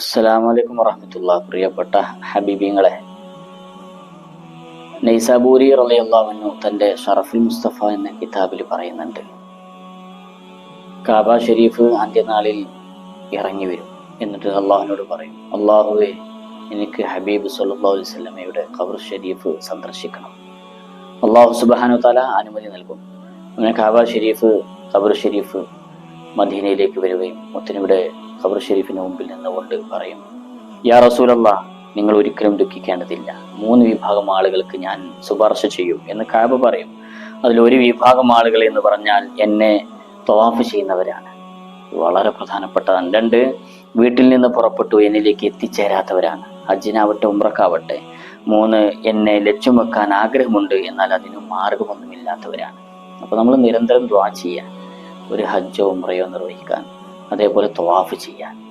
അസ്സലാമു അലൈക്കും വറഹമത്തുള്ള പ്രിയപ്പെട്ട ഹബീബിങ്ങളെ. നൈസാബൂരി റളിയല്ലാഹു തന്റെ ഷറഫുൽ മുസ്തഫ എന്ന കിതാബിൽ പറയുന്നുണ്ട്. കാബ ഷെരീഫ് അന്ത്യനാളിൽ ഇറങ്ങി വരും എന്നിട്ട് അള്ളാഹുവിനോട് പറയും അള്ളാഹുവെ എനിക്ക് ഹബീബ് സല്ലാ അലൈഹി വസല്ലമയുടെ ഖബർ ഷെരീഫ് സന്ദർശിക്കണം. അള്ളാഹു സുബാനു തല അനുമതി നൽകും. അങ്ങനെ കാബ ഷെരീഫ് ഖബർ ഷെരീഫ് മദീനയിലേക്ക് വരികയും മുത്തനബിയുടെ ഖബർ ഷെരീഫിന് മുമ്പിൽ നിന്നുകൊണ്ട് പറയും യാ റസൂലല്ല നിങ്ങൾ ഒരിക്കലും ദുഃഖിക്കേണ്ടതില്ല. മൂന്ന് വിഭാഗം ആളുകൾക്ക് ഞാൻ ശുപാർശ ചെയ്യും. എന്ന് കാബ പറയും. അതിൽ ഒരു വിഭാഗം ആളുകൾ എന്ന് പറഞ്ഞാൽ എന്നെ തവാഫ് ചെയ്യുന്നവരാണ്. വളരെ പ്രധാനപ്പെട്ടതാണ്. രണ്ട് വീട്ടിൽ നിന്ന് പുറപ്പെട്ടു എന്നിലേക്ക് എത്തിച്ചേരാത്തവരാണ്. ഹജ്ജിനാവട്ടെ ഉമ്രക്കാവട്ടെ മൂന്ന് എന്നെ ലക്ഷ്യം വെക്കാൻ ആഗ്രഹമുണ്ട് എന്നാൽ അതിന് മാർഗമൊന്നുമില്ലാത്തവരാണ്. അപ്പോൾ നമ്മൾ നിരന്തരം ദ്വാ ചെയ്യാൻ ഒരു ഹജ്ജോ ഉമ്രയോ നിർവഹിക്കാൻ. അതേപോലെ തവാഫ് ചെയ്യാൻ.